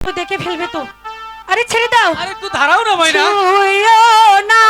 তো দেখে ফেলবে তো। আরে ছেড়ে দাও। আরে একটু ধারাও না ময়না। ছুঁয়ো না